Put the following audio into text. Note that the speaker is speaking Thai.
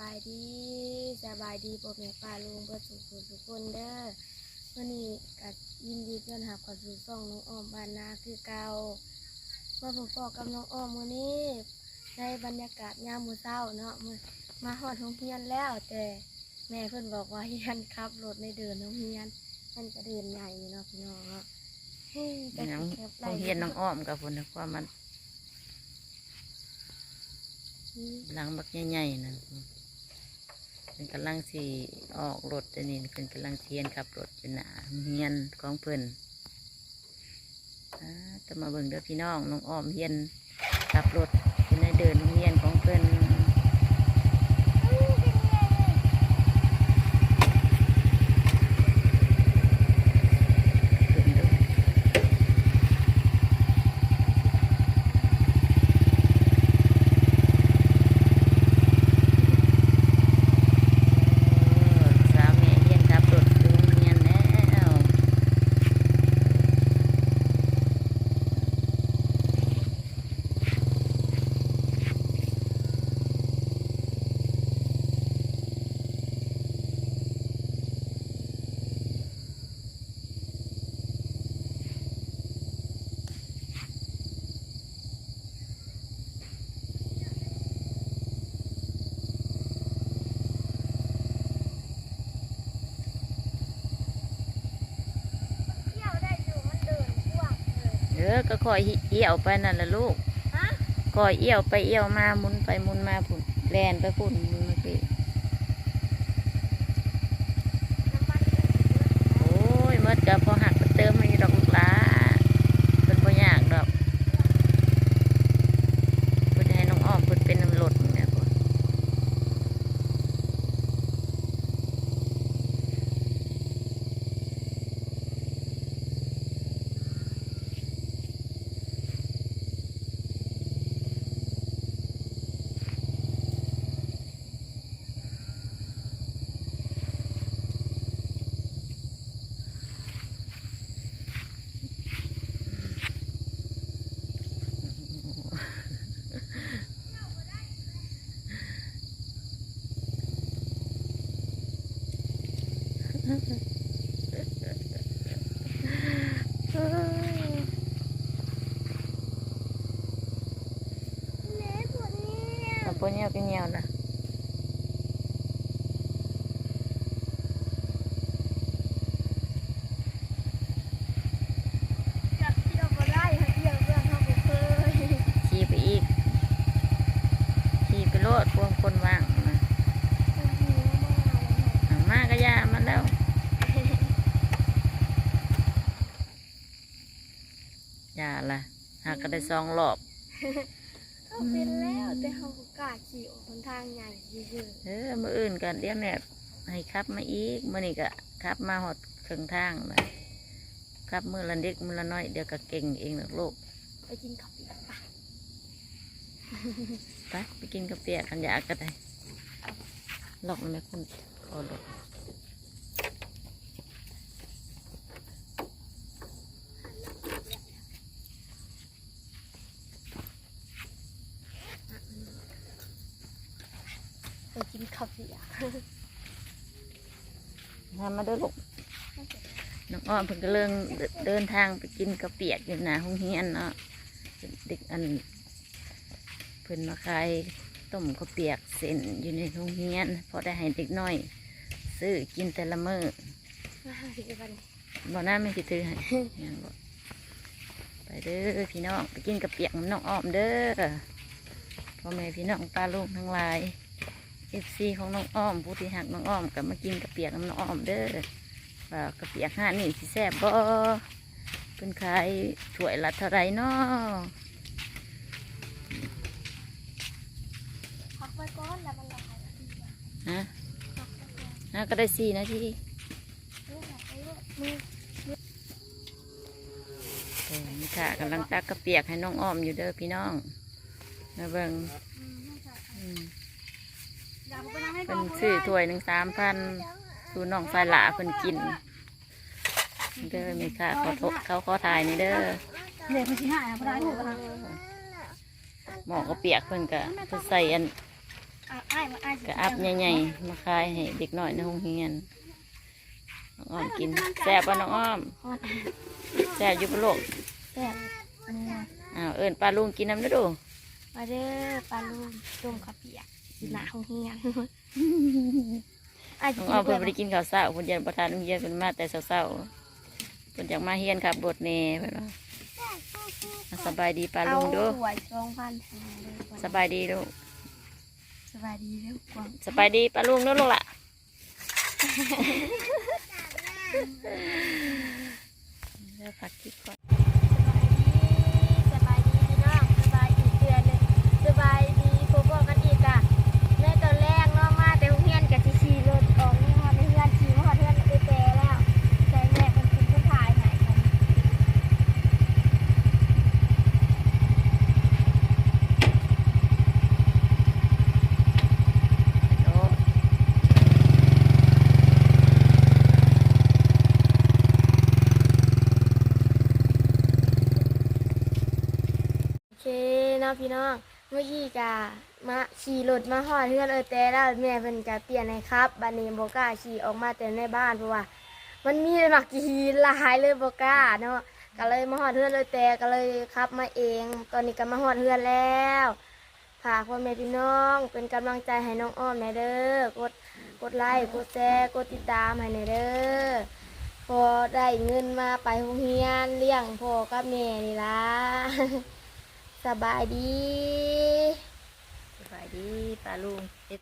บายดีสบายดีพ่อแม่ป้าลุงเพื่อนสุขสุขคนเด้อวันนี้ก็ยินดีต้อนรับเข้าสู่ช่องน้องอ้อมบ้านนาคือเก่าเมื่อผมพอกับน้องอ้อมมื้อนี้ในบรรยากาศยามมื้อเช้าเนาะมื้อมาฮอดโรงเรียนแล้ว แต่แม่เพิ่นบอกว่าเฮียนขับรถในเดินโรงเรียนมันจะเดินใหญ่เนาะพี่น้องเนาะเฮ้ยแต่น้องแคบโรงเรียนน้องอ้อมกับคนนะความมันอืมหลังบักใหญ่ๆนั่น เป็นกำลังสีออกรถอันนี้เป็นกำลังเทียนขับรถเป็นหนาเฮียนของเพิ่นจะมาเบิ่งเด้อพี่น้องน้องอ้อมเฮียนขับรถเป็นในเดินเงเรียนของเพิ่นขึ้นเด้อ สามีเรียนขับรถดูเรียนแล้ว เที่ยวได้อยู่มันเดินกว้างเลย เออก็คอยเอี่ยวไปนั่นแหละลูกฮะคอยเอี่ยวไปเอี่ยวมาหมุนไปหมุนมาพุ่นแลนไปพุ่นหมุนเมื่อกี้น้ำมันเดือดโอ้ยหมดกับพอหักไปเติมมาอยู่ดอกลูกหลาเป็นบ่ยากดอกเพิ่นให้น้องอ้อมเพิ่นเป็นน้ำรถนี่นะพุ่น เละ ปวดเนี่ยเอาปนเนียวกันเนียวนะ จับเที่ยวก็ได้ค่ะเที่ยวเพื่อนเขาก็เคย ขี่ไปอีกขี่ไปโลดพวงคนว่างนะ มันหิวมากเลยค่ะ เอามากระยามันแล้วยาละ หากก็ได้สองรอบเขาเป็นแล้วแต่เขาก็กล้าขี่ออกหนทางใหญ่เยอะเออมื่ออื่นกันเดี๋ยวแม่ให้ขับมาอีกมื่อนี้ก็ขับมาหอดเครื่องทางเลยขับมือละเด็กมือละน้อยเดี๋ยวก็เก่งเองหรอกลูกๆไปกินข้าวเปียกปะไปไปกินกาแฟกันอยากก็ได้หลอกมันไม่คุณขอหลอก นข้าวเปียกทำมาด้วยลูกน้องอ้อมเพิ่งก็เริ่มเดินทางไปกินกาแฟอยู่หนาห้องเฮียนเนาะเด็กอันเพิ่นมาขายต้มข้าวเปียกเส้นอยู่ในโรงเรียนพอได้ให้เด็กน้อย ซื้อกินแต่ละมื้อที่วันบ่น่าไม่คิดถือให้ยังบ่ไปเด้อพี่น้องไปกินกับเปียกน้ำน้องอ้อมเด้อพ่อแม่พี่น้องป้าลูกทั้งหลาย เอฟซีของน้องอ้อมผู้ที่หักน้องอ้อมกับมากินกับเปียกน้ำน้องอ้อมเด้อว่ากระเปียกห้านี่สิแซ่บบ่เป็นขายถ้วยละเท่าไรเนาะพักไว้ก่อนแล้วมันละลายแล้วดีกว่าฮะพักไว้ก่อนน่าก็ได้สี่นาทีเรื่องอะไรเรื่องมือโอ้มีค่ะกำลังตักกระเปียกให้น้องอ้อมอยู่เด้อพี่น้องมาเบิ่ง เป็ก่นอนซื้อถ้วยหนึ่งสามพันสูน้องสายหลาเพิ่นกิน เด้อมีค่ะเขาโทเขาขอถ่ายนี่เด้อเด็กมันชิ้นหายพอได้ถูกปะหมอกก็เปียกเพิ่นก็เพิ่นใส่อันอะอ้ายมาอ้ายสิกระอับใหญ่ๆมาขายให้เด็กน้อยในโรงเรียนน้องอ้อมกินแซ่บป่ะน้องอ้อมฮอดแซ่บอยู่ปะลูกแซ่บอันนี้นะอ้าวเอิญปลาลุงกินน้ำเด้อดูมาเด้อปลาลูกต้มข้าวเปียกสิ หนาของเฮียนอ้ายน้สิองกิอ้อมนเพิ่นเพื่บ่ได้กินข้าวเช้าเพิ่นยันประธานโรงเรียนเพิ่นมาแต่เช้าๆเพิ่นอยากมาเฮียนขับบทแหน่เพิ่นว่าอะสบายดีปลาเอาลุงเดูหวยสองพันห้าเลยกว่าสบายดีลูกสบายดีเด้อกวางสบายดีปลาลุงเด้อลูกล่ะเดี๋ยวพักคลิปก่อน สบายดีพี่น้องสบายอีกเดือนหนึงสบายดีพบกันอีกอะในตอนแรกเนาะมาแต่โรงเรียนกับที่ขี่รถออกนี่ฮอดในเพื่อนขี่มาฮอดเพื่อนไปแปรแล้วใจแม่เป็นคนผู้ถ่ายให้กัน โอ้ โอ เนาะพี่น้อง เมื่อกี้กะมาขี่รถมาฮอดเพื่อนเออแต่แล้วแม่เพิ่นกะเปลี่ยนให้ครับบัดนี้บ่กล้าขี่ออกมาแต่ในบ้านเพราะว่า มันมีหมักขี่หลายเลยโบกล้าเนาะก็เลยมาฮอดเพื่อนเลยแต่ก็เลยขับมาเอง ตอนนี้ก็มาฮอดเพื่อนแล้วฝากพ่อแม่พี่น้อง เป็นกำลังใจให้น้องอ้อมหน่เด้อกดกดไลค์กดแชร์กดติดตามให้หน่เด้อพอได้เงินมาไปโรงเรียนเลี้ยงพ่อกับแม่นี่ล่ะ สบายดี สบายดีปลาลุง